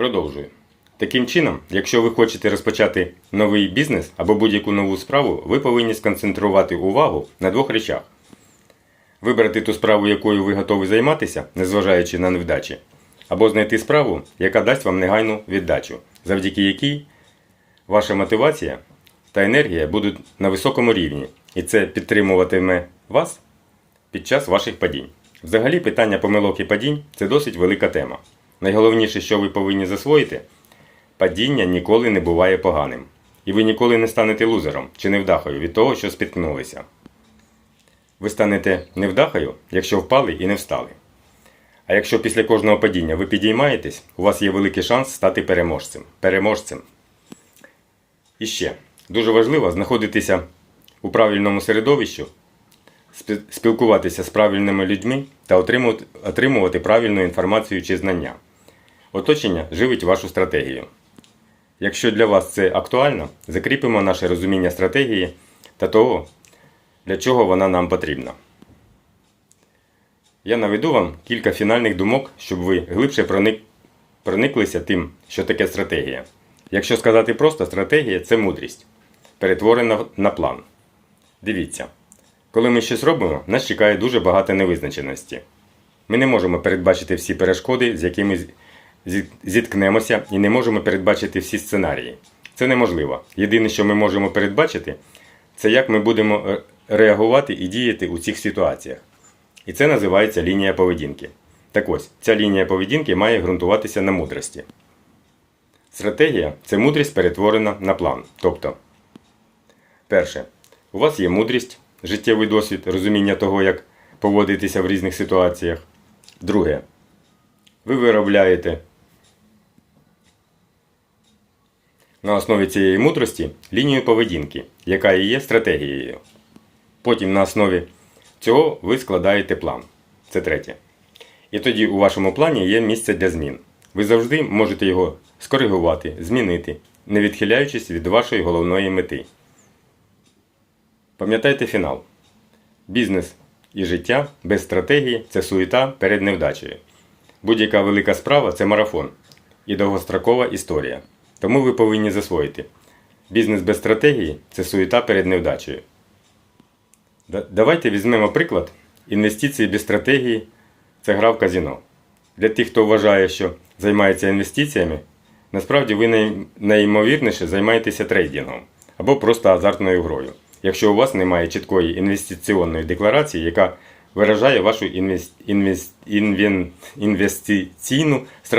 Продовжую. Таким чином, якщо ви хочете розпочати новий бізнес або будь-яку нову справу, ви повинні сконцентрувати увагу на двох речах: вибрати ту справу, якою ви готові займатися, незважаючи на невдачі, або знайти справу, яка дасть вам негайну віддачу, завдяки якій ваша мотивація та енергія будуть на високому рівні, і це підтримуватиме вас під час ваших падінь. Взагалі, питання помилок і падінь це досить велика тема. Найголовніше, що ви повинні засвоїти, падіння ніколи не буває поганим. І ви ніколи не станете лузером чи невдахою від того, що спіткнулися. Ви станете невдахою, якщо впали і не встали. А якщо після кожного падіння ви підіймаєтесь, у вас є великий шанс стати переможцем. переможцем. І ще дуже важливо знаходитися у правильному середовищі, спілкуватися з правильними людьми та отримувати, правильну інформацію чи знання. Оточення живить вашу стратегію. Якщо для вас це актуально, закріпимо наше розуміння стратегії та того, для чого вона нам потрібна. Я наведу вам кілька фінальних думок, щоб ви глибше проник... прониклися тим, що таке стратегія. Якщо сказати просто, стратегія це мудрість, перетворена на план. Дивіться, коли ми щось робимо, нас чекає дуже багато невизначеності. Ми не можемо передбачити всі перешкоди, з якими зіткнемося, і не можемо передбачити всі сценарії. Це неможливо. Єдине, що ми можемо передбачити, це як ми будемо е, реагувати і діяти у цих ситуаціях. І це називається лінія поведінки. Так ось, ця лінія поведінки має ґрунтуватися на мудрості. Стратегія це мудрість перетворена на план. Тобто, перше, у вас є мудрість, життєвий досвід, розуміння того, як поводитися в різних ситуаціях. Друге, ви виробляєте на основі цієї мудрості лінію поведінки, яка і є стратегією. Потім на основі цього ви складаєте план. Це третє. І тоді у вашому плані є місце для змін. Ви завжди можете його скоригувати, змінити, не відхиляючись від вашої головної мети. Пам'ятайте фінал. Бізнес і життя без стратегії це суєта перед невдачею. Будь-яка велика справа це марафон і довгострокова історія. Тому ви повинні засвоїти. Бізнес без стратегії це суєта перед невдачею. Да- Давайте візьмемо приклад. Інвестиції без стратегії це гра в казіно. Для тих, хто вважає, що займається інвестиціями, насправді ви най- найімовірніше займаєтеся трейдингом або просто азартною грою. Якщо у вас немає чіткої інвестиційної декларації, яка виражає вашу інвес- інвес- інвен- інвестиційну стратегію.